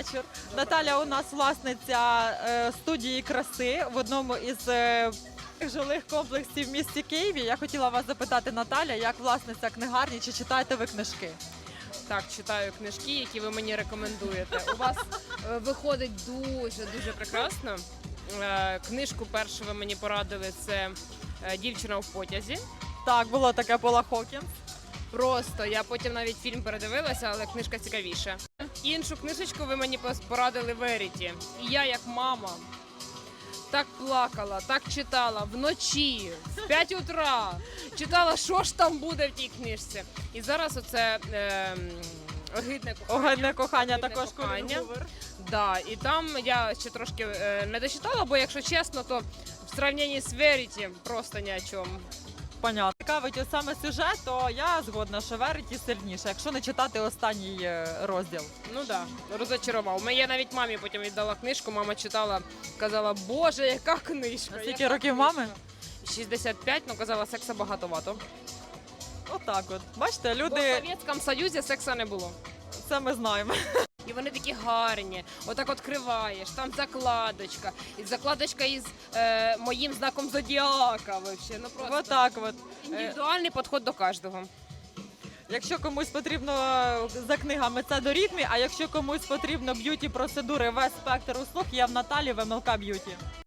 вечір. Наталя у нас власниця е, студії краси в одному із е, жилих комплексів в місті Києві. Я хотіла вас запитати, Наталя, як власниця книгарні, чи читаєте ви книжки? Так, читаю книжки, які ви мені рекомендуєте. У вас е, виходить дуже дуже прекрасно. Книжку першу ви мені порадили це Дівчина в потязі. Так, було таке Пола Хокінс. Просто я потім навіть фільм передивилася, але книжка цікавіша. Іншу книжечку ви мені порадили Веріті. І я, як мама, так плакала, так читала вночі, в 5 утра. Читала, що ж там буде в тій книжці. І зараз оце е, огидне кохання. Огидне кохання Огидне також кохання. Да, і там я ще трошки е, не дочитала, бо якщо чесно, то в сравненні з Веріті просто ні о чому. Понятно. Цікавить ось саме сюжет, то я згодна, що Веріті сильніше, якщо не читати останній е, розділ. Ну да, розочарував. Ми- Я навіть мамі потім віддала книжку, мама читала, казала, боже, яка книжка. А скільки яка років книжка?» мами? 65, ну казала, секса багатовато. Отак от. Бачите, Бо в люди, Совєтському Союзі секса не було. це ми знаємо. І вони такі гарні. Отак відкриваєш, там закладочка. І закладочка із е, моїм знаком зодіака. Вообще. Ну просто Отак от. Е, індивідуальний підход до кожного. Якщо комусь потрібно е, за книгами, це до ритмі, а якщо комусь потрібно б'юті процедури, весь спектр услуг я в Наталі в МЛК Б'юті.